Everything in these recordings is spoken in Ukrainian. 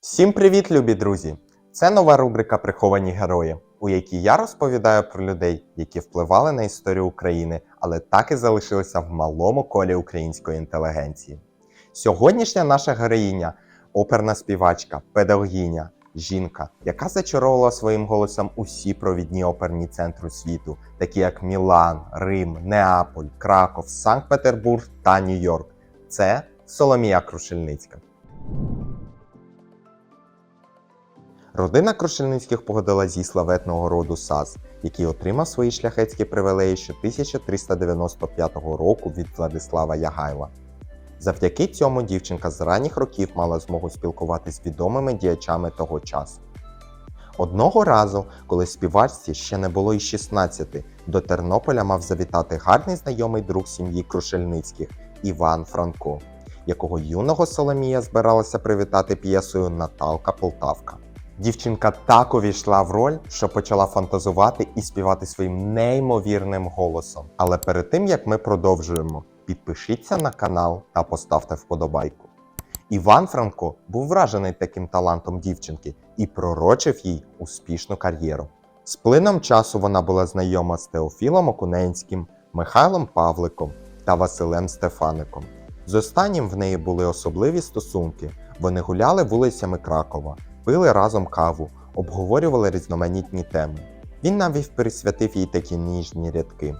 Всім привіт, любі друзі! Це нова рубрика Приховані герої, у якій я розповідаю про людей, які впливали на історію України, але так і залишилися в малому колі української інтелігенції. Сьогоднішня наша героїня оперна співачка, педагогіня, жінка, яка зачаровувала своїм голосом усі провідні оперні центри світу, такі як Мілан, Рим, Неаполь, Краков, Санкт-Петербург та Нью-Йорк. Це Соломія Крушельницька. Родина Крушельницьких походила зі славетного роду САЗ, який отримав свої шляхетські привілеї ще 1395 року від Владислава Ягайла. Завдяки цьому дівчинка з ранніх років мала змогу спілкуватися з відомими діячами того часу. Одного разу, коли співачці ще не було й 16, до Тернополя мав завітати гарний знайомий друг сім'ї Крушельницьких Іван Франко, якого юного Соломія збиралася привітати п'єсою Наталка Полтавка. Дівчинка так увійшла в роль, що почала фантазувати і співати своїм неймовірним голосом. Але перед тим як ми продовжуємо, підпишіться на канал та поставте вподобайку. Іван Франко був вражений таким талантом дівчинки і пророчив їй успішну кар'єру. З плином часу вона була знайома з Теофілом Окуненським, Михайлом Павликом та Василем Стефаником. З останнім в неї були особливі стосунки. Вони гуляли вулицями Кракова, пили разом каву, обговорювали різноманітні теми. Він навіть присвятив їй такі ніжні рядки.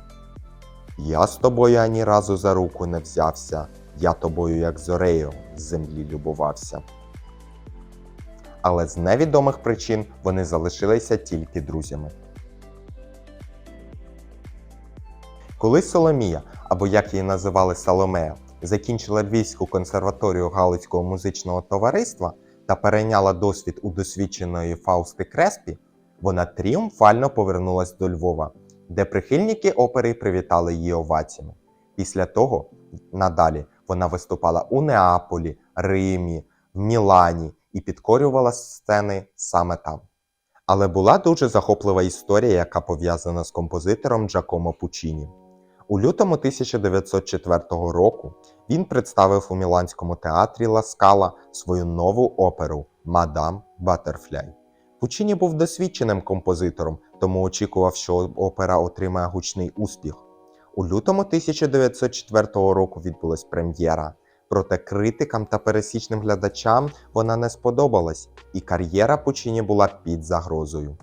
Я з тобою ані разу за руку не взявся, я тобою, як зорею, з землі любувався. Але з невідомих причин вони залишилися тільки друзями. Коли Соломія, або як її називали Соломея, закінчила Львівську консерваторію Галицького музичного товариства та перейняла досвід у досвідченої Фаусти Креспі, вона тріумфально повернулась до Львова, де прихильники опери привітали її оваціями. Після того, надалі, вона виступала у Неаполі, Римі, в Мілані і підкорювала сцени саме там. Але була дуже захоплива історія, яка пов'язана з композитором Джакомо Пучіні. У лютому 1904 року він представив у Міланському театрі Ла Скала свою нову оперу Мадам Баттерфляй. Пучіні був досвідченим композитором, тому очікував, що опера отримає гучний успіх. У лютому 1904 року відбулась прем'єра, проте критикам та пересічним глядачам вона не сподобалась, і кар'єра Пучіні була під загрозою.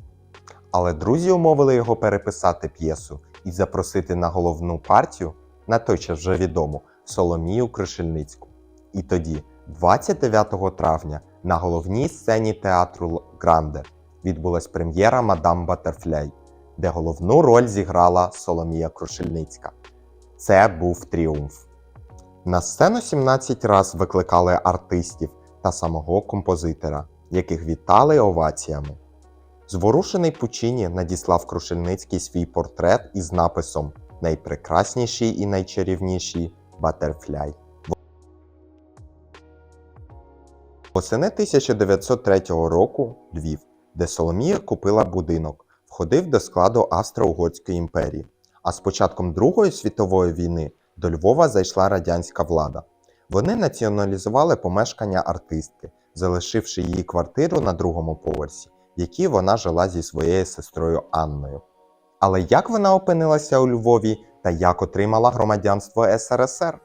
Але друзі умовили його переписати п'єсу і запросити на головну партію, на той час вже відому, Соломію Кришельницьку. І тоді, 29 травня, на головній сцені театру Гранде відбулась прем'єра Мадам Баттерфляй, де головну роль зіграла Соломія Крушельницька. Це був тріумф. На сцену 17 раз викликали артистів та самого композитора, яких вітали оваціями. Зворушений Пучіні надіслав Крушельницький свій портрет із написом Найпрекрасніший і найчарівніший Батерфляй. Восени 1903 року Львів, де Соломія купила будинок, входив до складу Австро-Угорської імперії. А з початком Другої світової війни до Львова зайшла радянська влада. Вони націоналізували помешкання артистки, залишивши її квартиру на другому поверсі, в якій вона жила зі своєю сестрою Анною. Але як вона опинилася у Львові та як отримала громадянство СРСР?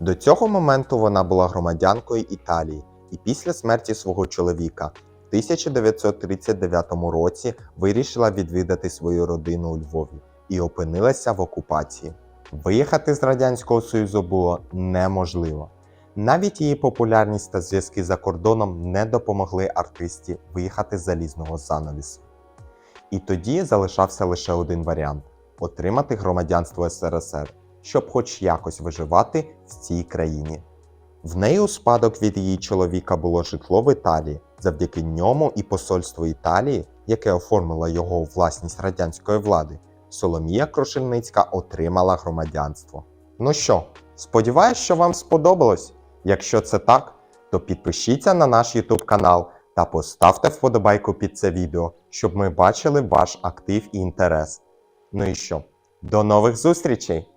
До цього моменту вона була громадянкою Італії і після смерті свого чоловіка в 1939 році вирішила відвідати свою родину у Львові і опинилася в окупації. Виїхати з Радянського Союзу було неможливо. Навіть її популярність та зв'язки за кордоном не допомогли артисті виїхати з залізного занавісу. І тоді залишався лише один варіант отримати громадянство СРСР, щоб хоч якось виживати в цій країні. В неї у спадок від її чоловіка було житло в Італії, завдяки ньому і посольство Італії, яке оформило його у власність радянської влади, Соломія Крушельницька отримала громадянство. Ну що, сподіваюсь, що вам сподобалось. Якщо це так, то підпишіться на наш YouTube канал та поставте вподобайку під це відео, щоб ми бачили ваш актив і інтерес. Ну і що? До нових зустрічей!